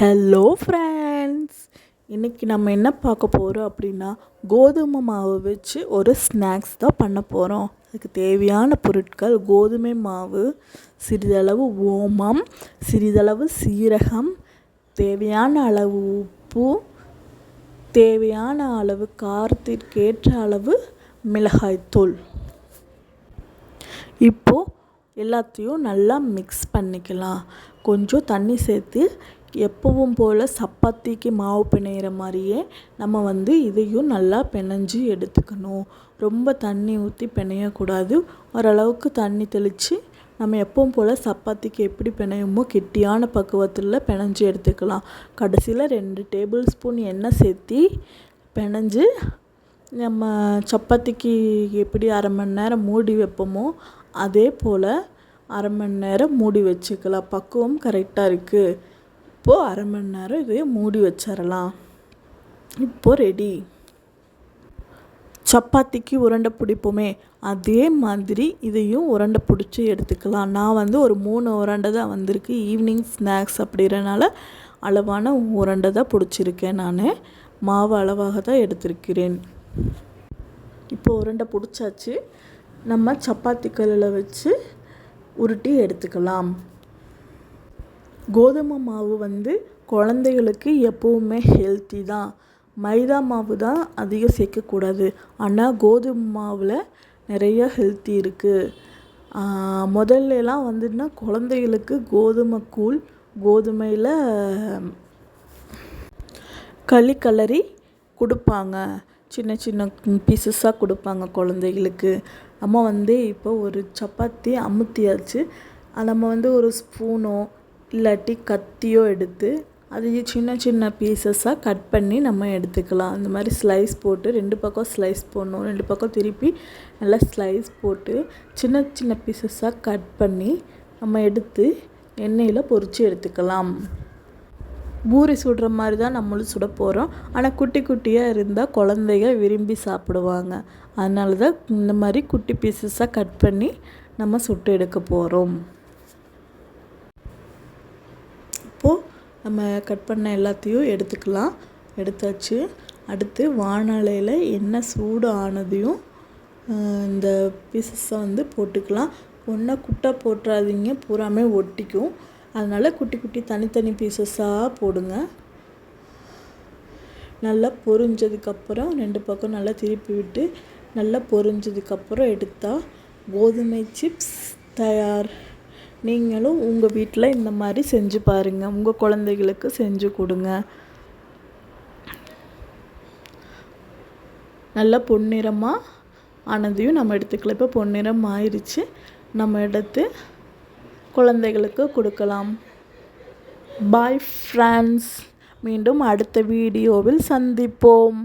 Hello friends இன்றைக்கி நம்ம என்ன பார்க்க போகிறோம் அப்படின்னா கோதுமை மாவு வச்சு ஒரு ஸ்நாக்ஸ் தான் பண்ண போகிறோம் அதுக்கு தேவையான பொருட்கள் கோதுமை மாவு சிறிதளவு ஓமம் சிறிதளவு சீரகம் தேவையான அளவு உப்பு தேவையான அளவு காரத்திற்கேற்ற அளவு மிளகாய்த்தூள் இப்போது எல்லாத்தையும் நல்லா மிக்ஸ் பண்ணிக்கலாம். கொஞ்சம் தண்ணி சேர்த்து எப்பவும் போல் சப்பாத்திக்கு மாவு பிணையிற மாதிரியே நம்ம வந்து இதையும் நல்லா பிணைஞ்சி எடுத்துக்கணும். ரொம்ப தண்ணி ஊற்றி பிணையக்கூடாது. ஓரளவுக்கு தண்ணி தெளித்து நம்ம எப்பவும் போல் சப்பாத்திக்கு எப்படி பிணையுமோ கெட்டியான பக்குவத்தில் பிணைஞ்சி எடுத்துக்கலாம். கடைசியில் ரெண்டு டேபிள் ஸ்பூன் எண்ணெய் சேர்த்தி பிணைஞ்சு நம்ம சப்பாத்திக்கு எப்படி அரை மணி நேரம் மூடி வைப்போமோ அதே போல் அரை மணி நேரம் மூடி வச்சுக்கலாம். பக்குவம் கரெக்டாக இருக்குது இப்போது அரை மணி நேரம் இதையே மூடி வச்சிடலாம் இப்போது ரெடி சப்பாத்திக்கு உருண்டை பிடிப்போமே அதே மாதிரி இதையும் உருண்டை பிடிச்சி எடுத்துக்கலாம். நான் வந்து ஒரு மூணு உருண்டை தான் வந்திருக்கு. ஈவினிங் ஸ்நாக்ஸ் அப்படிங்கிறனால அளவான உருண்டை தான் பிடிச்சிருக்கேன் நான். மாவு அளவாக தான் எடுத்திருக்கிறேன். இப்போ உருண்டை பிடிச்சாச்சு. நம்ம சப்பாத்தி கல்லில் வச்சு உருட்டி எடுத்துக்கலாம். கோதுமை மாவு வந்து குழந்தைகளுக்கு எப்போவுமே ஹெல்த்தி தான். மைதா மாவு தான் அதிகம் சேர்க்கக்கூடாது. ஆனால் கோதுமை மாவில் நிறைய ஹெல்த்தி இருக்குது முதல்லலாம் வந்துன்னா குழந்தைகளுக்கு கோதுமை கூழ் கோதுமையில் களி கலரி கொடுப்பாங்க. சின்ன சின்ன பீசஸாக கொடுப்பாங்க குழந்தைகளுக்கு. நம்ம வந்து இப்போ ஒரு சப்பாத்தி அமுத்தியாச்சு நம்ம வந்து ஒரு ஸ்பூனோ இல்லாட்டி கத்தியோ எடுத்து அதையும் சின்ன சின்ன பீசஸாக கட் பண்ணி நம்ம எடுத்துக்கலாம். அந்த மாதிரி ஸ்லைஸ் போட்டு ரெண்டு பக்கம் ஸ்லைஸ் போடணும். ரெண்டு பக்கம் திருப்பி நல்லா ஸ்லைஸ் போட்டு சின்ன சின்ன பீசஸாக கட் பண்ணி நம்ம எடுத்து எண்ணெயில் பொறிச்சு எடுத்துக்கலாம். பூரி சுடுற மாதிரி தான் நம்மளும் சுட போகிறோம் ஆனால் குட்டி குட்டியாக இருந்தால் குழந்தைங்க விரும்பி சாப்பிடுவாங்க. அதனால தான் இந்த மாதிரி குட்டி பீசஸாக கட் பண்ணி நம்ம சுட்டு எடுக்க போகிறோம் இப்போது நம்ம கட் பண்ண எல்லாத்தையும் எடுத்துக்கலாம். எடுத்தாச்சு. அடுத்து வானலையில் எண்ணெய் சூடு ஆனதையும் இந்த பீசஸை வந்து போட்டுக்கலாம். ஒன்றா குட்டை போட்டுறாதீங்க. பூராமே ஒட்டிக்கும். அதனால் குட்டி குட்டி தனித்தனி பீசஸாக போடுங்க. நல்லா பொரிஞ்சதுக்கப்புறம் ரெண்டு பக்கம் நல்லா திருப்பி விட்டு நல்லா பொரிஞ்சதுக்கப்புறம் எடுத்தால் கோதுமை சிப்ஸ் தயார். நீங்களும் உங்கள் வீட்டில் இந்த மாதிரி செஞ்சு பாருங்கள் உங்கள் குழந்தைகளுக்கு செஞ்சு கொடுங்க. நல்லா பொன்னிறமாக ஆனதையும் நம்ம எடுத்துக்கலாம். இப்போ பொன்னிறம் ஆயிடுச்சு நம்ம எடுத்து குழந்தைகளுக்கு கொடுக்கலாம். பாய் ஃப்ரெண்ட்ஸ் மீண்டும் அடுத்த வீடியோவில் சந்திப்போம்.